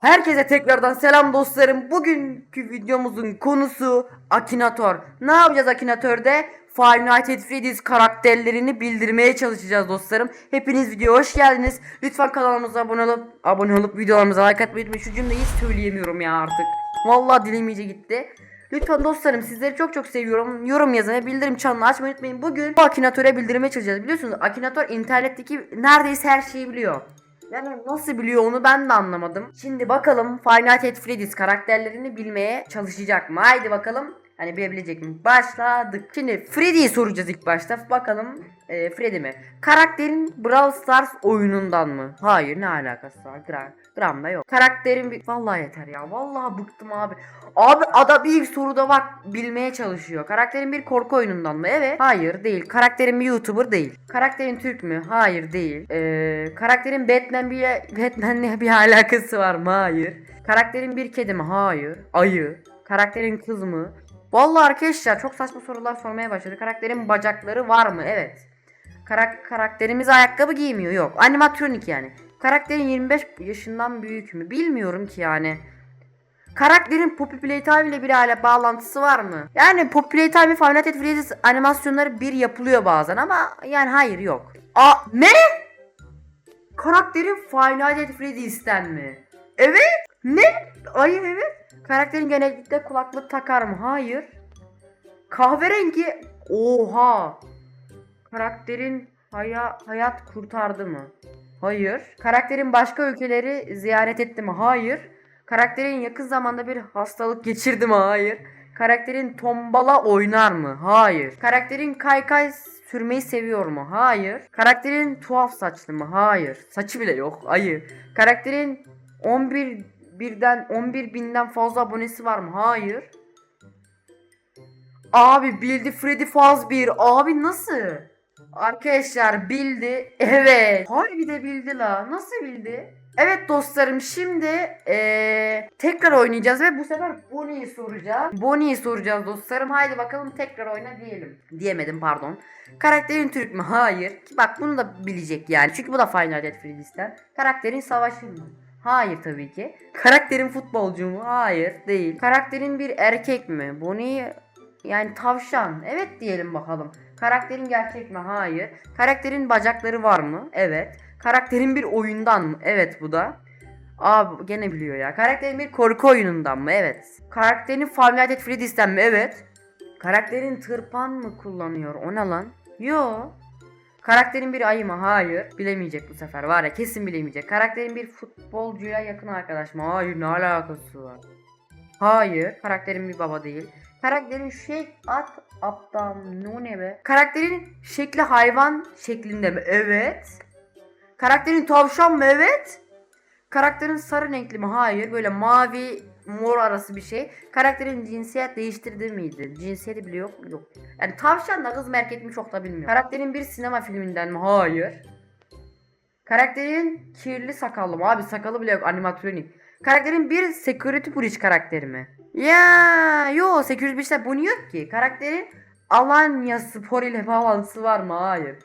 Herkese tekrardan selam dostlarım. Bugünkü videomuzun konusu Akinator. Ne yapacağız Akinator'da? Five Nights at Freddy's karakterlerini bildirmeye çalışacağız dostlarım. Hepiniz videoya hoş geldiniz. Lütfen kanalımıza abone olup abone olup videolarımıza like atmayı unutmayın. Şu cümleyi hiç söyleyemiyorum ya artık. Vallahi dilim iyice gitti. Lütfen dostlarım sizleri çok çok seviyorum. Yorum yazın ve bildirim çanını açmayı unutmayın. Bugün bu Akinator'a bildirmeye çalışacağız. Biliyorsunuz Akinator internetteki neredeyse her şeyi biliyor. Yani nasıl biliyor onu ben de anlamadım. Şimdi bakalım Nights at Freddy's karakterlerini bilmeye çalışacak mı? Haydi bakalım. Hani bilebilecek mi? Başladık. Şimdi Freddy'yi soracağız ilk başta. Bakalım e, Freddy mi? Karakterin Brawl Stars oyunundan mı? Hayır ne alakası var? Gram, gram da yok. Karakterin bir... Vallahi yeter ya. Vallahi bıktım abi. Abi adam ilk soruda bak bilmeye çalışıyor. Karakterin bir korku oyunundan mı? Evet. Hayır değil. Karakterin bir YouTuber değil. Karakterin Türk mü? Hayır değil. Ee, karakterin Batman bir Batman'le bir alakası var mı? Hayır. Karakterin bir kedi mi? Hayır. Ayı. Karakterin kız mı? Vallahi arkadaşlar çok saçma sorular sormaya başladı. Karakterin bacakları var mı? Evet. Karak karakterimiz ayakkabı giymiyor. Yok. Animatronik yani. Karakterin 25 yaşından büyük mü? Bilmiyorum ki yani. Karakterin Poppy Playtime ile bir hale bağlantısı var mı? Yani Poppy Playtime Nights at Freddy's animasyonları bir yapılıyor bazen ama yani hayır yok. Aa ne? Karakterin Nights at Freddy's'ten mi? Evet. Ne? Hayır evet. Karakterin genellikle kulaklık takar mı? Hayır. Kahverengi. Oha. Karakterin haya, hayat kurtardı mı? Hayır. Karakterin başka ülkeleri ziyaret etti mi? Hayır. Karakterin yakın zamanda bir hastalık geçirdi mi? Hayır. Karakterin tombala oynar mı? Hayır. Karakterin kaykay sürmeyi seviyor mu? Hayır. Karakterin tuhaf saçlı mı? Hayır. Saçı bile yok. Hayır. Karakterin 11 birden 11 binden fazla abonesi var mı? Hayır. Abi bildi Freddy Fazbear. Abi nasıl? Arkadaşlar bildi. Evet. Harbi de bildi la. Nasıl bildi? Evet dostlarım şimdi eee, tekrar oynayacağız ve bu sefer Bonnie'yi soracağız. Bonnie'yi soracağız dostlarım. Haydi bakalım tekrar oyna diyelim. Diyemedim pardon. Karakterin Türk mü? Hayır. Bak bunu da bilecek yani. Çünkü bu da Final Death Freddy'sten. Karakterin savaşır mı? Hayır tabii ki. Karakterin futbolcu mu? Hayır değil. Karakterin bir erkek mi? Bonnie yani tavşan. Evet diyelim bakalım. Karakterin gerçek mi? Hayır. Karakterin bacakları var mı? Evet. Karakterin bir oyundan mı? Evet bu da. Abi gene biliyor ya. Karakterin bir korku oyunundan mı? Evet. Karakterin Five Nights at Freddy's'ten mi? Evet. Karakterin tırpan mı kullanıyor? O ne lan? Yo. Karakterin bir ayı mı? Hayır. Bilemeyecek bu sefer. Var ya kesin bilemeyecek. Karakterin bir futbolcuya yakın arkadaş mı? Hayır ne alakası var? Hayır. Karakterin bir baba değil. Karakterin şey at aptal ne ne be? Karakterin şekli hayvan şeklinde mi? Evet. Karakterin tavşan mı? Evet. Karakterin sarı renkli mi? Hayır. Böyle mavi mor arası bir şey. Karakterin cinsiyet değiştirdi miydi? Cinsiyeti bile yok. Yok. Yani tavşan da kız mı erkek mi çok da bilmiyorum. Karakterin bir sinema filminden mi? Hayır. Karakterin kirli sakallı mı? Abi sakalı bile yok animatronik. Karakterin bir security bridge karakteri mi? Ya yo 805'te bu niye yok ki? Karakterin Alanya Spor ile bağlantısı var mı? Hayır.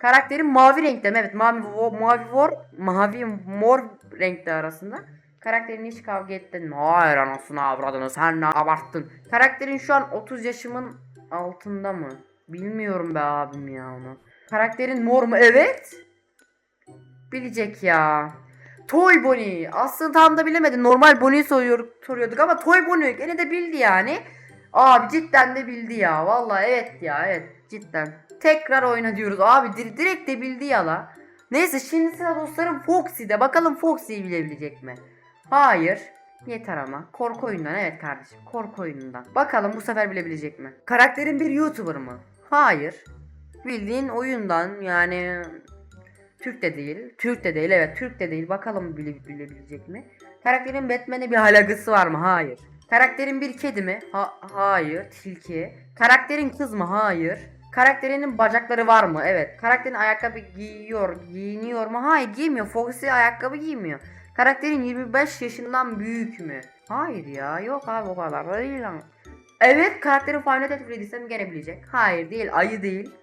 Karakterin mavi renkte mi? Evet mavi mavi mor mavi mor renkte arasında. Karakterin hiç kavga ettin mi? Hayır anasını avradını sen ne abarttın. Karakterin şu an 30 yaşımın altında mı? Bilmiyorum be abim ya onu. Karakterin mor mu? Evet. Bilecek ya. Toy Bonnie. Aslında tam da bilemedim. Normal Bonnie'yi soruyor, soruyorduk ama Toy Bonnie gene de bildi yani. Abi cidden de bildi ya. Vallahi evet ya evet cidden. Tekrar oyna diyoruz. Abi dir- direkt de bildi ya la. Neyse şimdi sıra dostlarım Foxy'de. Bakalım Foxy'yi bilebilecek mi? Hayır. Yeter ama. Korku oyundan evet kardeşim. Korku oyunundan. Bakalım bu sefer bilebilecek mi? Karakterin bir YouTuber mı? Hayır. Bildiğin oyundan yani Türk de değil. Türk de değil evet Türk de değil. Bakalım bile, bilebilecek mi? Karakterin Batman'e bir alakası var mı? Hayır. Karakterin bir kedi mi? Ha hayır. Tilki. Karakterin kız mı? Hayır. Karakterinin bacakları var mı? Evet. Karakterin ayakkabı giyiyor, giyiniyor mu? Hayır giymiyor. Foxy ayakkabı giymiyor. Karakterin 25 yaşından büyük mü? Hayır ya. Yok abi o kadar da değil ama. Evet karakterin Final Fantasy Freddy'sem gene bilecek. Hayır değil. Ayı değil.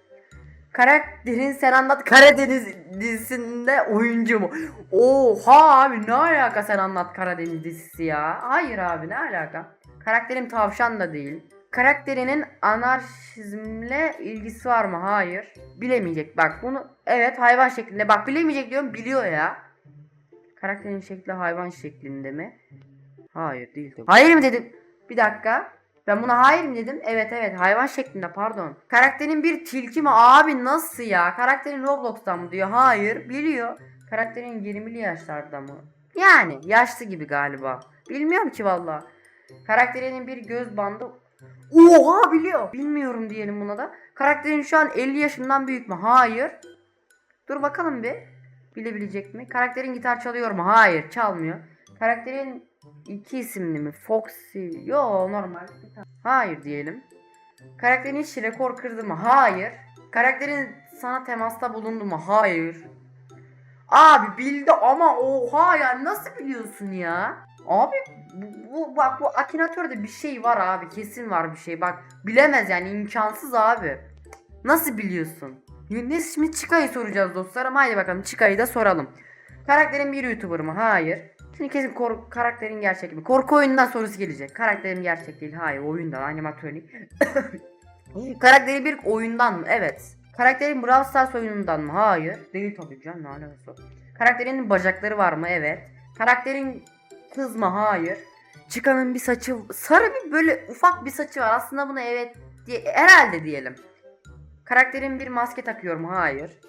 Karakterin sen anlat Karadeniz dizisinde oyuncu mu? Oha abi ne alaka sen anlat Karadeniz dizisi ya? Hayır abi ne alaka? Karakterim tavşan da değil. Karakterinin anarşizmle ilgisi var mı? Hayır. Bilemeyecek bak bunu evet hayvan şeklinde bak bilemeyecek diyorum biliyor ya. Karakterin şekli hayvan şeklinde mi? Hayır değil tabii. Hayır mı dedim? Bir dakika. Ben buna hayır mı dedim? Evet evet hayvan şeklinde pardon. Karakterin bir tilki mi? Abi nasıl ya? Karakterin Roblox'tan mı diyor? Hayır biliyor. Karakterin 20'li yaşlarda mı? Yani yaşlı gibi galiba. Bilmiyorum ki valla. Karakterinin bir göz bandı Oha biliyor. Bilmiyorum diyelim buna da. Karakterin şu an 50 yaşından büyük mü? Hayır. Dur bakalım bir. Bilebilecek mi? Karakterin gitar çalıyor mu? Hayır çalmıyor. Karakterin iki isimli mi? Foxy. Yo normal. Hayır diyelim. Karakterin hiç rekor kırdı mı? Hayır. Karakterin sana temasta bulundu mu? Hayır. Abi bildi ama oha ya nasıl biliyorsun ya? Abi bu, bu bak bu Akinator'da bir şey var abi kesin var bir şey bak bilemez yani imkansız abi. Nasıl biliyorsun? Ne şimdi Chika'yı soracağız dostlarım haydi bakalım Chika'yı da soralım. Karakterin bir YouTuber mı? Hayır. Şimdi kesin kor- karakterin gerçek mi? Korku oyunundan sorusu gelecek. Karakterim gerçek değil. Hayır oyundan animatronik. Karakteri bir oyundan mı? Evet. Karakterin Brawl Stars oyunundan mı? Hayır. Değil tabii canım ne alakası var. Karakterinin bacakları var mı? Evet. Karakterin kız mı? Hayır. Çıkanın bir saçı sarı bir böyle ufak bir saçı var. Aslında buna evet diye herhalde diyelim. Karakterin bir maske takıyor mu? Hayır.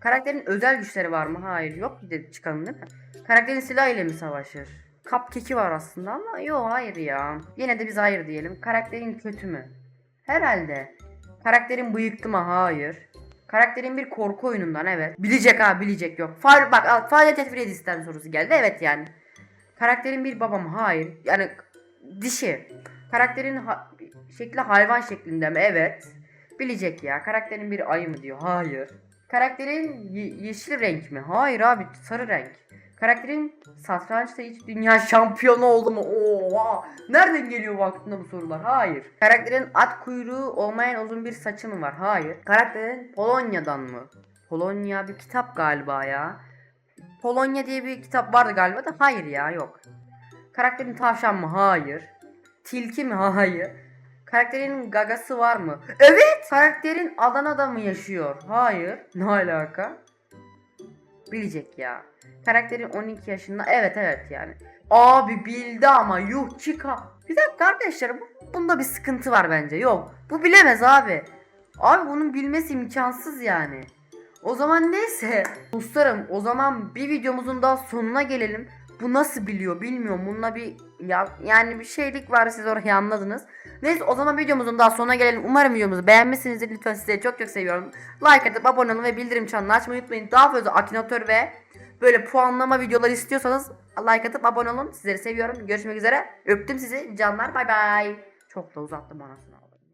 Karakterin özel güçleri var mı? Hayır. Yok bir de çıkanın değil mi? Karakterin silah ile mi savaşır? Cupcake'i var aslında ama yok hayır ya. Yine de biz hayır diyelim. Karakterin kötü mü? Herhalde. Karakterin bıyıktı mı? Hayır. Karakterin bir korku oyunundan evet. Bilecek ha bilecek yok. Far, bak al, Fahrettin Freddy'sten sorusu geldi evet yani. Karakterin bir baba mı? Hayır. Yani dişi. Karakterin ha- şekli hayvan şeklinde mi? Evet. Bilecek ya. Karakterin bir ayı mı diyor? Hayır. Karakterin ye- yeşil renk mi? Hayır abi sarı renk. Karakterin satrançta hiç dünya şampiyonu oldu mu? Oha! Nereden geliyor bu aklına bu sorular? Hayır. Karakterin at kuyruğu olmayan uzun bir saçı mı var? Hayır. Karakterin Polonya'dan mı? Polonya bir kitap galiba ya. Polonya diye bir kitap vardı galiba da hayır ya yok. Karakterin tavşan mı? Hayır. Tilki mi? Hayır. Karakterin gagası var mı? Evet. Karakterin Adana'da mı yaşıyor? Hayır. Ne alaka? Bilecek ya. Karakterin 12 yaşında. Evet evet yani. Abi bildi ama yuh çıka. Bir dakika arkadaşlar bu, bunda bir sıkıntı var bence. Yok. Bu bilemez abi. Abi bunun bilmesi imkansız yani. O zaman neyse. Dostlarım o zaman bir videomuzun daha sonuna gelelim. Bu nasıl biliyor bilmiyorum. Bununla bir ya, yani bir şeylik var siz orayı anladınız. Neyse o zaman videomuzun daha sonuna gelelim. Umarım videomuzu beğenmişsinizdir. Lütfen sizleri çok çok seviyorum. Like atıp abone olun ve bildirim çanını açmayı unutmayın. Daha fazla Akinator ve böyle puanlama videoları istiyorsanız like atıp abone olun. Sizleri seviyorum. Görüşmek üzere. Öptüm sizi. Canlar bay bay. Çok da uzattım anasını.